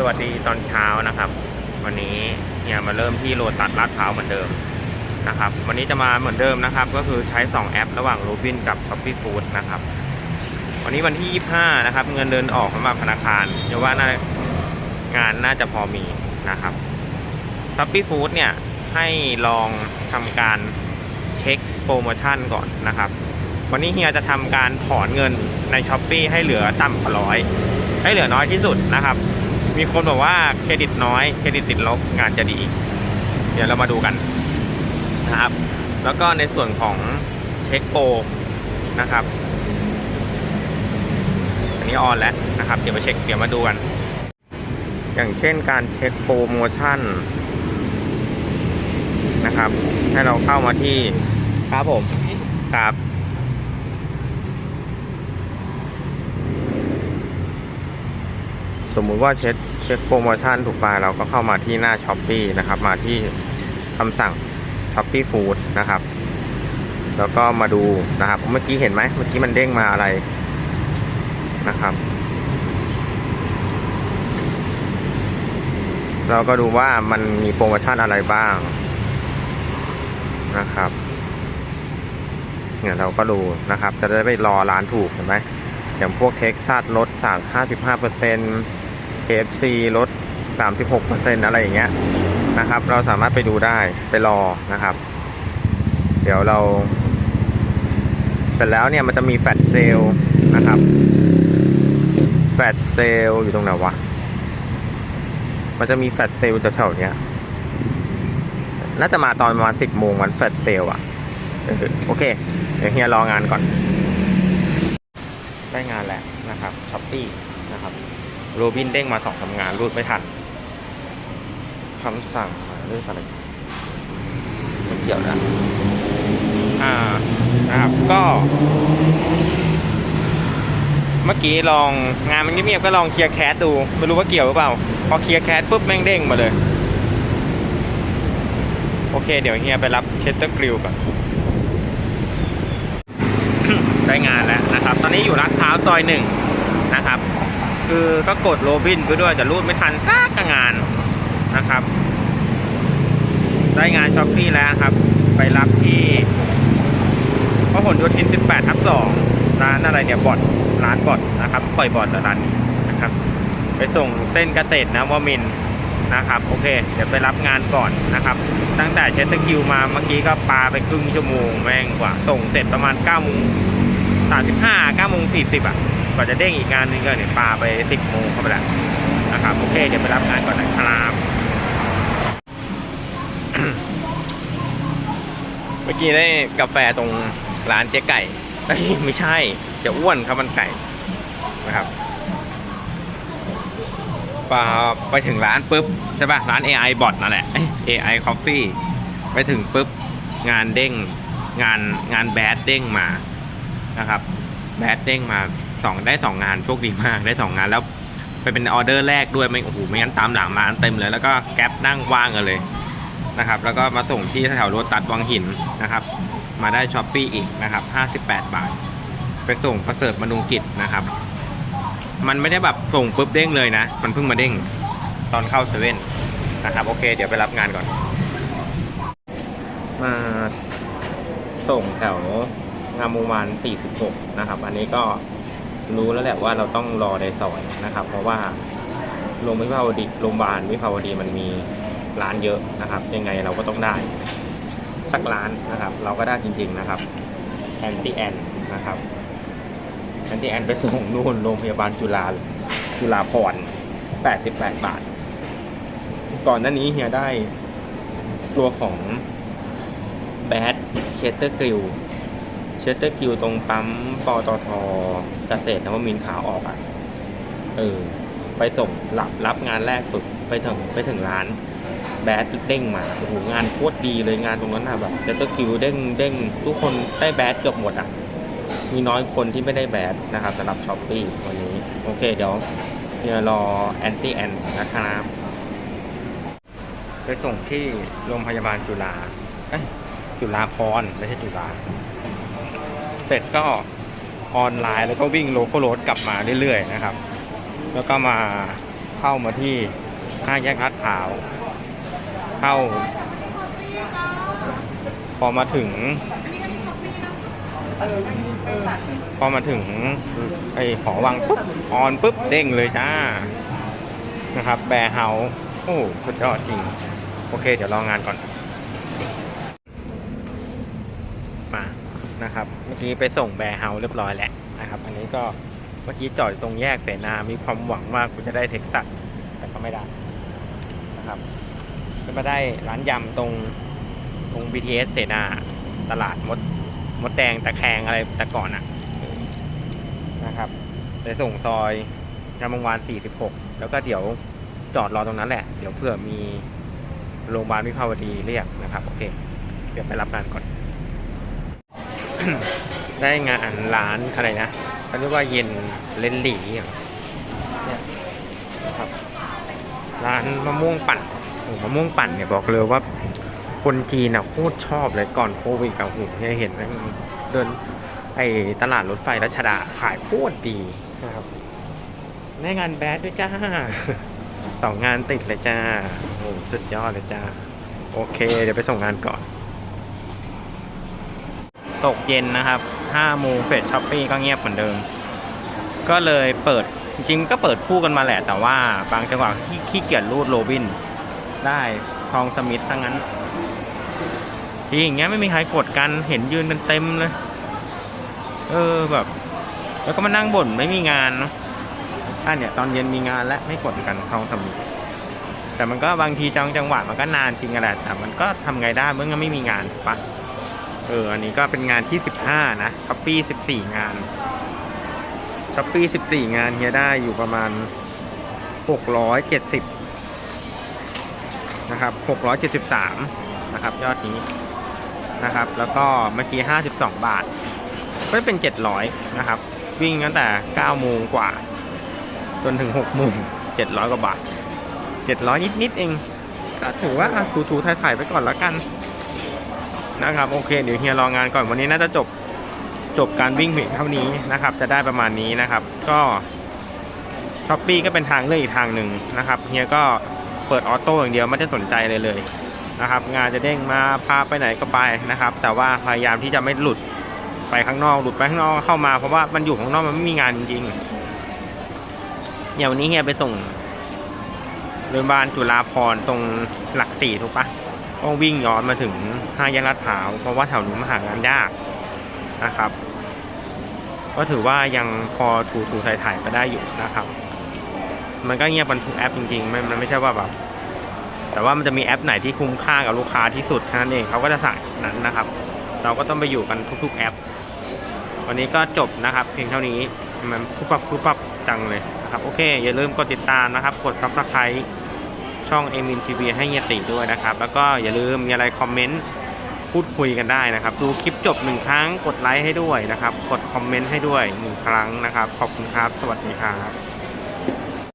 สวัสดีตอนเช้านะครับ วันนี้เนี่ยมาเริ่มที่โรตัสลาดพร้าวเหมือนเดิมนะครับ วันนี้จะมาเหมือนเดิมนะครับ ก็คือใช้ 2 แอป ระหว่างโรบินกับ s h o p e e Food นะครับวันนี้วันที่ 25 นะครับ เงินเดินออกสำหรับธนาคารเดี๋ยวว่าน่างานน่าจะพอมีนะครับ s h o p e e Food เนี่ยให้ลองทำการเช็คโปรโมชั่นก่อนนะครับ วันนี้เฮียจะทำการถอนเงินใน s h อ p e e ให้เหลือต่ำกว่าร้อยให้เหลือน้อยที่สุดนะครับ มีคนบอกว่าเครดิตน้อย เครดิตติดลบงานจะดี เดี๋ยวเรามาดูกันนะครับ แล้วก็ในส่วนของเช็คโปรนะครับ อันนี้ออนแล้วนะครับ เดี๋ยวมาเช็ค เดี๋ยวมาดูกัน อย่างเช่นการเช็คโปรโมชั่นนะครับ ให้เราเข้ามาที่ครับผมครับสมมุติว่าเช็คเช็คโปรโมชั่นถูกปลายเราก็เข้ามาที่หน้า s h อ p e e นะครับ มาที่คำสั่ง s h อ p e e Food นะครับ แล้วก็มาดูนะครับ เมื่อกี้เห็นไหมเมื่อกี้มันเด้งมาอะไรนะครับ เราก็ดูว่ามันมีโปรโมชั่นอะไรบ้างนะครับเนี่ยเราก็ดูนะครับ จะได้ไปรอร้านถูกเห็นไหมอย่างพวกเท็กซัสลดจาก55% KFC ลด 36%อะไรอย่างเงี้ยนะครับ เราสามารถไปดูได้ไปรอนะครับ เดี๋ยวเรา เสร็จแล้วเนี่ยมันจะมีแฟลชเซลนะครับแฟลชเซลอยู่ตรงไหนวะ มันจะมีแฟลชเซลแถวๆเนี้ยน่าจะมาตอนประมาณ10โมงวันแฟลชเซลอะโอเค เดี๋ยวเฮียรองานก่อน ได้งานแล้วนะครับช้อปปี้นะครับ โรบินเด้งมาสองทำงานรูดไม่ทันคำสั่งหมายเลขอะไรไม่เกี่ยวนะ อ่านะครับก็ เมื่อกี้ลองงานมันเงียบๆก็ลองเคลียร์แคสดู ไม่รู้ว่าเกี่ยวหรือเปล่า พอเคลียร์แคสปุ๊บแม่งเด้งมาเลย โอเค เดี๋ยวเฮียไปรับเชสเตอร์กริลก่อนได้งานแล้วนะครับ ตอนนี้อยู่ลาดพร้าวซอยหนึ่งนะครับ คือก็กดโรบินไปด้วยแต่รูดไม่ทันสักงานนะครับ ได้งานช้อปปี้แล้วครับ ไปรับที่พหลโยธิน 18ทับ2ร้านอะไรเนี่ยบอดร้านบอดนะครับปล่อยบอดร้านนี้นะครับ ไปส่งเส้นเกษตรนะวมินนะครับโอเค เดี๋ยวไปรับงานก่อนนะครับ ตั้งแต่เชสต์คิวมาเมื่อกี้ก็ปาไปครึ่งชั่วโมงแม่งกว่า ส่งเสร็จประมาณ9โมง35 9โมง40อะ กว่าจะเด้งอีกงานนึงก็เนี่ยปาไป10โมงเข้าไปแล้วนะครับโอเคเดี๋ยวไปรับงานก่อนนะครับเมื่อกี้ได้กาแฟตรงร้านเจ๊ไก่เอ้ยไม่ใช่จะอ้วนครับมันไก่นะครับปาไปถึงร้านปุ๊บใช่ป่ะร้าน AI bot นั่นแหละเอ้ย AI Coffee ไปถึงปุ๊บงานเด้งงานงานแบดเด้งมานะครับ แบดเด้งมา สองได้สองงานโชคดีมากได้สองงานแล้วไปเป็นออเดอร์แรกด้วยไม่โอ้โหไม่งั้นตามหลังมาเต็มเลย แล้วก็แก๊ปนั่งว่างกันเลยนะครับ แล้วก็มาส่งที่แถวรถตัดวังหินนะครับ มาได้ช้อปปี้อีกนะครับ 58 บาท ไปส่งประเสริฐมนุกิจนะครับ มันไม่ได้แบบส่งปุ๊บเด้งเลยนะ มันเพิ่งมาเด้งตอนเข้าเซเว่นนะครับ โอเค เดี๋ยวไปรับงานก่อน มาส่งแถวงามวงวาน46 นะครับ อันนี้ก็ รู้แล้วแหละว่าเราต้องรอในซอยนะครับ เพราะว่าโรงพยาบาลวิภาวดีโรงพยาบาลวิภาวดีมันมีร้านเยอะนะครับ ยังไงเราก็ต้องได้ สักร้านนะครับ เราก็ได้จริง ๆนะครับแอนตี้แอนนะครับแอนตี้แอนไปส่งนู่นโรงพยาบาลจุฬาจุฬาพร88 บาท ก่อนหน้านี้เฮียได้ตัวของแบดเชสเตอร์กริล ชสเตอร์กริลตรงปั๊มปตทเกษตรนวมินขาออกอะ เออ ไปส่งรับรับงานแรกฝึกไปถึงไปถึงร้าน แบดเด้งมาโอ้โหงานโคตรดีเลยงานตรงนั้นน่ะแบบเซตเตอร์คิวเด้งเด้งทุกคนได้แบดเกือบหมดอะ มีน้อยคนที่ไม่ได้แบดนะครับสำหรับช้อปปี้วันนี้ โอเคเดี๋ยวเดี๋ยวรอแอนตี้แอนนะครับไปส่งที่โรงพยาบาลจุฬาจุฬาพรไม่ใช่จุฬา เสร็จก็ออนไลน์แล้วก็วิ่งโลโก้โรดกลับมาเรื่อยๆนะครับ แล้วก็มาเข้ามาที่ห้าแยกลาดพร้าว เข้า พอมาถึง พอมาถึงไอ้หอวังปุ๊บออนปุ๊บเด้งเลยจ้านะครับ แบร์เฮาโอ้สุดยอดจริง โอเค เดี๋ยวรองานก่อน มา นะครับ เมื่อกี้ไปส่งแบร์เฮาเรียบร้อยแล้วนะครับ อันนี้ก็เมื่อกี้จอดตรงแยกเสนา มีความหวังว่ากูจะได้เท็กซัสแต่ก็ไม่ได้นะครับก็มาได้ร้านยำตรงตรง BTS เสนาตลาดมดมดแดงตะแคงอะไรแต่ก่อนอะนะครับไปส่งซอยงามวงวาน 46 แล้วก็เดี๋ยวจอดรอตรงนั้นแหละ เดี๋ยวเผื่อมีโรงพยาบาลวิภาวดีเรียกนะครับ โอเค เดี๋ยวไปรับงานก่อน ได้งานร้านอะไรนะเขาเรียกว่าเย็นเลนหลีอะเนี่ยนะครับร้านมะม่วงปั่นโอ้มะม่วงปั่นเนี่ยบอกเลยว่า คนจีนอะโคตรชอบเลยก่อนโควิดกับหูเนี่ยเห็นไหมเดินไอตลาดรถไฟรัชดาขายโคตรดีนะครับได้งานแบดด้วยจ้าสองงานติดเลยจ้าโอ้สุดยอดเลยจ้า โอเค เดี๋ยวไปส่งงานก่อน ตกเย็นนะครับ5โมงเฟสช้อปปี้ก็เงียบเหมือนเดิม ก็เลยเปิดจริงก็เปิดคู่กันมาแหละ แต่ว่าบางจังหวะขี้ขี้เกียจรูดโรบิน ได้ทองสมิธซะงั้นทีอย่างเงี้ยไม่มีใครกดกันเห็นยืนกันเต็มเลย เออแบบ แล้วก็มานั่งบ่นไม่มีงานเนาะอะเนี่ยตอนเย็นมีงานและไม่กดกันทองสมิธแต่มันก็บางทีจังจังหวะมันก็นานจริงอะแหละแต่มันก็ทำไงได้เมื่อไม่มีงานปะ เออ อันนี้ก็เป็นงานที่สิบห้านะช้อปปี้สิบสี่งานช้อปปี้สิบสี่งานเฮียได้อยู่ประมาณหกร้อยเจ็ดสิบนะครับหกร้อยเจ็ดสิบสามนะครับ ยอดนี้นะครับ แล้วก็เมื่อกี้ห้าสิบสองบาท ก็เป็นเจ็ดร้อยนะครับ วิ่งตั้งแต่เก้าโมงกว่า จนถึงหกโมงเจ็ดร้อยกว่าบาทเจ็ดร้อยนิด ๆ เอง ก็ถือว่าถูๆถ่ายๆไปก่อนแล้วกัน นะครับโอเคเดี๋ยวเฮียรองานก่อนวันนี้น่าจะจบจบการวิ่งเพียงเท่านี้นะครับ จะได้ประมาณนี้นะครับ ก็ช้อปปีก็เป็นทางเลือกอีกทางหนึ่งนะครับเฮียก็เปิดออโต้อย่างเดียวไม่ได้สนใจเลยเลยนะครับ งานจะเด้งมาพาไปไหนก็ไปนะครับ แต่ว่าพยายามที่จะไม่หลุดไปข้างนอกหลุดไปข้างนอกเข้ามาเพราะว่ามันอยู่ข้างนอกมันไม่มีงานจริงๆอย่างวันนี้เฮียไปส่งโรงพยาบาลจุฬาภรตรงหลักสี่ถูกปะ ต้องวิ่งย้อนมาถึงห้าแยกลาดพร้าว เพราะว่าแถวนี้มาหางานยากนะครับ ก็ถือว่ายังพอถูถูถ่ายถ่ายๆไปได้อยู่นะครับ มันก็เงียบกันทุกแอปจริงๆมันมันไม่ใช่ว่าแบบแต่ว่ามันจะมีแอปไหนที่คุ้มค่ากับลูกค้าที่สุดแค่นั้นเองเขาก็จะสั่งนั้นนะครับ เราก็ต้องไปอยู่กันทุกๆแอป วันนี้ก็จบนะครับ เพียงเท่านี้มันปุ๊บปั๊บปุ๊บปั๊บจังเลยนะครับโอเค อย่าลืมกดติดตามนะครับ กดซับสไครต์ ช่องเอมินทีวีให้เฮียติด้วยนะครับ แล้วก็อย่าลืมมีอะไรคอมเมนต์พูดคุยกันได้นะครับ ดูคลิปจบหนึ่งครั้งกดไลค์ให้ด้วยนะครับ กดคอมเมนต์ให้ด้วยหนึ่งครั้งนะครับ ขอบคุณครับ สวัสดีครับ